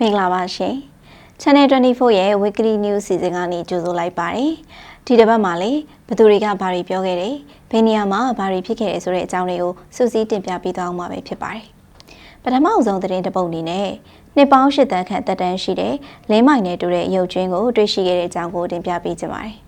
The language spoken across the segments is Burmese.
မင်္ဂလာပါရှင် Channel 24ရဲ့ Weekly News စီစဉ်ကနေကြိုဆိုလိုက်ပါတယ်ဒီတစ်ပတ်မှာလေဘသူတွေကဘာတွေပြောခဲ့တယ်ဘယ်နေရာမှာဘာတွေဖြစ်ခဲ့တယ်ဆိုတဲ့အကြောင်းတွေကိုစူးစီးတင်ပြပေးသွားမှာပဲဖြစ်ပါတယ်ပထမအဆုံးသတင်းတစ်ပုဒ်အနေနဲ့နှစ်ပေါင်း၈တန်းခန့်တက်တန်းရှိတဲ့လင်းမိုင်နဲ့တူတဲ့ရုပ်ကျွင်းကိုတွေ့ရှိခဲ့တဲ့အကြောင်းကိုတင်ပြပေးကြပါမယ်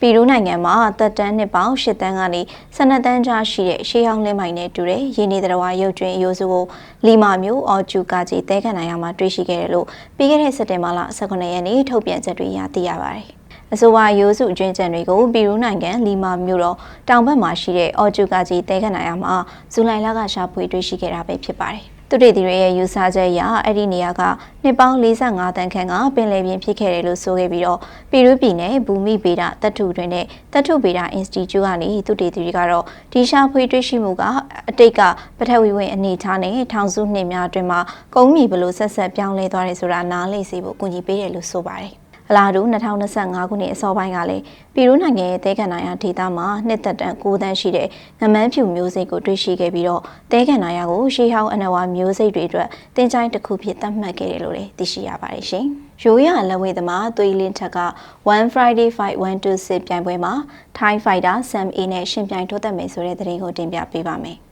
ပီရူးနိုင်ငံမှာတက်တန်းနှစ်ပေါင်း၈တန်းကနေ12တန်းကြားရှိတဲ့ရှေးဟောင်းလင်းမိုင်နဲ့တူတဲ့ရင်းနေသတ္တဝါရုပ်ကျွင်းအယိုးစုကိုလီမာမျိုးအော်ဂျူကာကြီးတဲခန့်နိုင်ရမှာတွေ့ရှိခဲ့တယ်လို့ပြီးခဲ့တဲ့စက်တင်ဘာလ18ရက်နေ့ထုတ်ပြန်ချက်တွေအရသိရပါတယ်။အဆိုပါရိုးစုအကျွင်းကျန်တွေကိုပီရူးနိုင်ငံလီမာမြို့တော်တောင်ဘက်မှာရှိတဲ့အော်ဂျူကာကြီးတဲခန့်နိုင်ရမှာဇူလိုင်လကရှာဖွေတွေ့ရှိခဲ့တာပဲဖြစ်ပါတယ်။ သူတွေဒီတွေရဲ့ယူဆချက်အရအဲ့ဒီနေရာကနှစ်ပေါင်း45တန်းခန့်ကပင်လယ်ပြင်ဖြစ်ခဲ့တယ်လို့ဆိုခဲ့ပြီးတော့ပီရူးပြည်နယ်ဘူမိဗေဒတတ်ထုတွင်နဲ့တတ်ထုဗေဒအင်စတီကျူကနေသူတွေဒီတွေကတော့ဒီရှာဖွေတွေ့ရှိမှုကအတိတ်ကပထဝီဝင်အနေထားနဲ့ထောင်စုနှစ်များအတွင်းမှာကုန်းမီဘလို့ဆက်ဆက်ပြောင်းလဲသွားတယ်ဆိုတာနားလည်စေဖို့ကူညီပေးတယ်လို့ဆိုပါတယ် အလားတူ2025ခုနှစ်အစောပိုင်းကလည်းပြည်ရိုးနိုင်ငံရဲ့တဲကန်နာယာဒေသမှာနှစ်သက်တန်9တန်းရှိတဲ့ငမန်းဖြူမျိုးစိတ်ကိုတွေ့ရှိခဲ့ပြီးတော့တဲကန်နာယာကိုရှေးဟောင်းအနဝါမျိုးစိတ်တွေအတွက်တင်ချိုင်းတစ်ခုဖြစ်သတ်မှတ်ခဲ့တယ်လို့လည်းသိရှိရပါတယ်ရှင်။ရိုးရလက်ဝဲသမားသွေးလင်းထက်က1 Friday Fight 126ပြိုင်ပွဲမှာ Thai Fighter Sam A နဲ့ရှင်ပြိုင်ထိုးသက်မယ်ဆိုတဲ့သတင်းကိုတင်ပြပေးပါမယ်။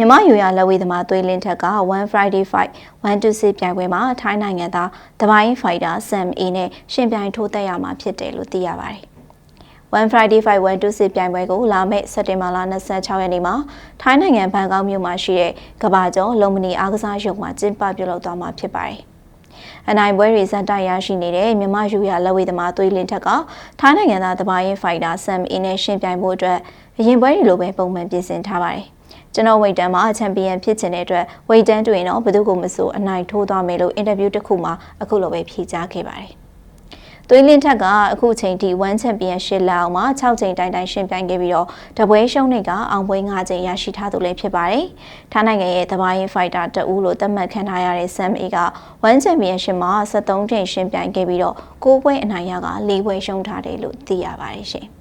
မြမယူရလက်ဝေးသမားသွေးလင်းထက်က1 Friday Fight 126ပြိုင်ပွဲမှာထိုင်းနိုင်ငံသားတပိုင်းဖိုက်တာ Sam A နဲ့ရှင်ပြိုင်ထိုးသက်ရမှာဖြစ်တယ်လို့သိရပါတယ်။1 Friday Fight 126ပြိုင်ပွဲကိုလာမယ့်စက်တင်ဘာလ26ရက်နေ့မှာထိုင်းနိုင်ငံဘန်ကောက်မြို့မှာရှိတဲ့ကဘာကျော်လုံမနီအားကစားရုံမှာကျင်းပပြုလုပ်သွားမှာဖြစ်ပါတယ်။အနိုင်ပွဲတွေဇက်တိုက်ရရှိနေတဲ့မြမယူရလက်ဝေးသမားသွေးလင်းထက်ကထိုင်းနိုင်ငံသားတပိုင်းဖိုက်တာ Sam A နဲ့ရှင်ပြိုင်ဖို့အတွက်အရင်ပွဲတွေလိုပဲပုံမှန်ပြင်ဆင်ထားပါတယ်။ ကျွန်တော်ဝိတ်တန်းမှာချန်ပီယံဖြစ်ချင်တဲ့အတွက်ဝိတ်တန်းတွင်တော့ဘယ်သူမှမဆိုအနိုင်ထိုးသွားမယ်လို့အင်တာဗျူးတစ်ခုမှာအခုလိုပဲဖြေကြားခဲ့ပါတယ်သွေးလင်းထက်ကအခုချိန်ထိ1ချန်ပီယံရှစ်လက်အောင်မှာ6ချိန်တိုင်တိုင်ရှင်ပြိုင်ခဲ့ပြီးတော့တပွဲရှုံးနေကအောင်ပွဲ9ချိန်ရရှိထားသူလည်းဖြစ်ပါတယ်။ထိုင်းနိုင်ငံရဲ့သဘာရင်ဖိုက်တာတအူးလို့သတ်မှတ်ခံထားရတဲ့ Sam A က1ချန်ပီယံရှစ်မှာ73ချိန်ရှင်ပြိုင်ခဲ့ပြီးတော့9ပွဲအနိုင်ရက4ပွဲရှုံးထားတယ်လို့သိရပါတယ်ရှင်။